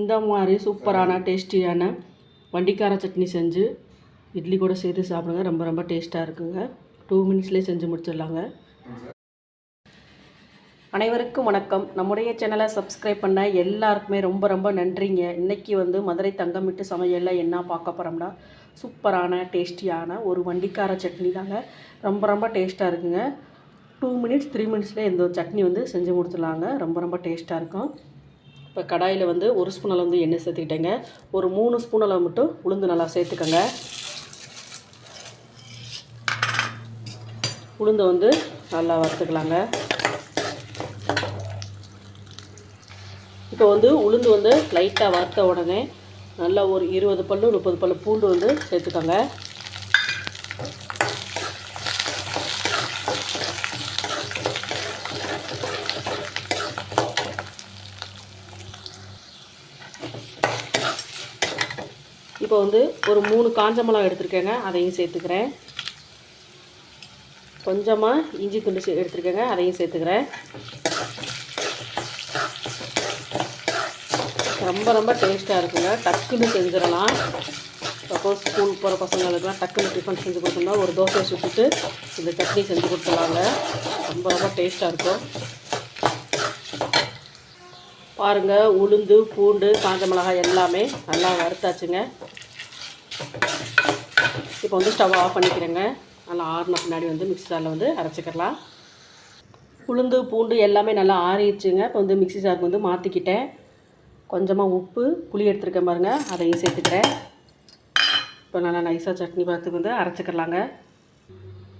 இந்த மாதிரி சூப்பரான டேஸ்டியான வண்டிக்கார சட்னி செஞ்சு இட்லி கூட சேர்த்து சாப்பிடுங்க. ரொம்ப ரொம்ப டேஸ்ட்டாக இருக்குங்க. டூ மினிட்ஸ்லேயே செஞ்சு முடிச்சிடலாங்க. அனைவருக்கும் வணக்கம். நம்முடைய சேனலை சப்ஸ்கிரைப் பண்ண எல்லாருக்குமே ரொம்ப ரொம்ப நன்றிங்க. இன்றைக்கி வந்து மதுரை தங்கமிட்டு சமையலில் என்ன பார்க்க போகிறோம்னா சூப்பரான டேஸ்டியான ஒரு வண்டிக்கார சட்னி தாங்க. ரொம்ப ரொம்ப டேஸ்ட்டாக இருக்குங்க. டூ மினிட்ஸ் த்ரீ மினிட்ஸ்லேயே இந்த சட்னி வந்து செஞ்சு கொடுத்துடலாங்க ரொம்ப ரொம்ப டேஸ்ட்டாக இருக்கும். இப்போ கடாயில் வந்து ஒரு ஸ்பூன் அளவு வந்து எண்ணெய் சேர்த்துக்கிட்டேங்க. ஒரு மூணு ஸ்பூன் அளவு மட்டும் உளுந்து நல்லா சேர்த்துக்கோங்க. உளுந்தை வந்து நல்லா வறுத்துக்கலாங்க. இப்போ வந்து உளுந்து வந்து லைட்டாக வறுத்த உடனே நல்லா ஒரு இருபது பல்லு முப்பது பல்லு பூண்டு வந்து சேர்த்துக்கோங்க. இப்போ வந்து ஒரு மூணு காஞ்ச மிளகா எடுத்துருக்கேங்க அதையும் சேர்த்துக்கிறேன். கொஞ்சமாக இஞ்சி துண்டு எடுத்துருக்கேங்க அதையும் சேர்த்துக்கிறேன். ரொம்ப ரொம்ப டேஸ்ட்டாக இருக்குங்க. டக்குன்னு செஞ்சிடலாம். சப்போஸ் ஸ்கூல் போகிற பசங்களுக்குலாம் டக்குன்னு டிஃபன் செஞ்சு கொடுத்தோம்னா ஒரு தோசை சுட்டுட்டு இந்த சட்னி செஞ்சு கொடுத்துடலாங்க. ரொம்ப ரொம்ப டேஸ்ட்டாக இருக்கும். பாருங்கள் உளுந்து பூண்டு காஞ்ச மிளகாய் எல்லாமே நல்லா வறுத்தாச்சுங்க. இப்போ வந்து ஸ்டவ் ஆஃப் பண்ணிக்கிறேங்க. நல்லா ஆறின பின்னாடி வந்து மிக்ஸி ஜாரில் வந்து அரைச்சிக்கலாம் உளுந்து பூண்டு எல்லாமே நல்லா ஆறிடுச்சுங்க. இப்போ வந்து மிக்சி ஜாருக்கு வந்து மாற்றிக்கிட்டேன் கொஞ்சமாக உப்பு புளி எடுத்துருக்கேன் பாருங்கள் அதையும் சேர்த்துக்கிறேன். இப்போ நல்லா நைஸாக சட்னி பார்த்து வந்து அரைச்சிக்கலாங்க.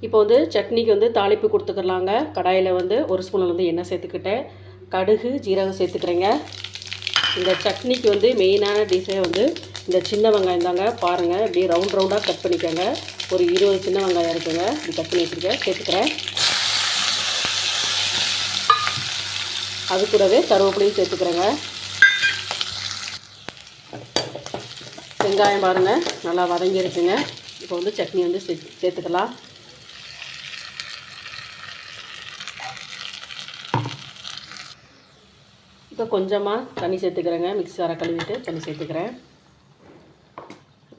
இப்போ வந்து சட்னிக்கு வந்து தாளிப்பு கொடுத்துக்கலாங்க. கடாயில் வந்து ஒரு ஸ்பூனில் வந்து எண்ணெய் சேர்த்துக்கிட்டேன். கடுகு ஜீரகம் சேர்த்துக்கிறேங்க. இந்த சட்னிக்கு வந்து மெயினான டிஷ்ஷே வந்து இந்த சின்ன வெங்காயம் தாங்க. பாருங்கள் இப்படி ரவுண்ட் ரவுண்டாக கட் பண்ணிக்கோங்க. ஒரு இருபது சின்ன வெங்காயம் இருக்குங்க. இப்படி கட் பண்ணி வச்சுருக்கேன். சேர்த்துக்கிறேன். அது கூடவே கருவேப்பிலையும் சேர்த்துக்கிறேங்க. வெங்காயம் பாருங்கள் நல்லா வதங்கிருச்சுங்க. இப்போ வந்து சட்னி வந்து சே சேர்த்துக்கலாம். இப்போ கொஞ்சமாக தண்ணி சேர்த்துக்கிறேங்க. மிக்ஸி கழுவிட்டு தண்ணி சேர்த்துக்கிறேன்.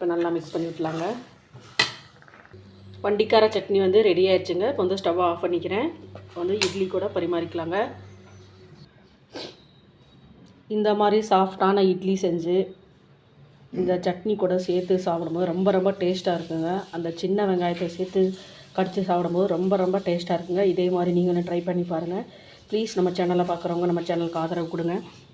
இப்போ நல்லா மிக்ஸ் பண்ணி விட்லாங்க வண்டிக்கார சட்னி வந்து ரெடி ஆயிடுச்சுங்க. இப்போ வந்து ஆஃப் பண்ணிக்கிறேன். இப்போ வந்து இட்லி கூட பரிமாறிக்கலாங்க. இந்த மாதிரி சாஃப்டான இட்லி செஞ்சு இந்த சட்னி கூட சேர்த்து சாப்பிடும்போது ரொம்ப ரொம்ப டேஸ்ட்டாக இருக்குங்க. அந்த சின்ன வெங்காயத்தை சேர்த்து கடித்து சாப்பிடும்போது ரொம்ப ரொம்ப டேஸ்ட்டாக இருக்குங்க. இதே மாதிரி நீங்களும் ட்ரை பண்ணி பாருங்கள் ப்ளீஸ் நம்ம சேனலை பார்க்குறவங்க நம்ம சேனலுக்கு ஆதரவு கொடுங்க.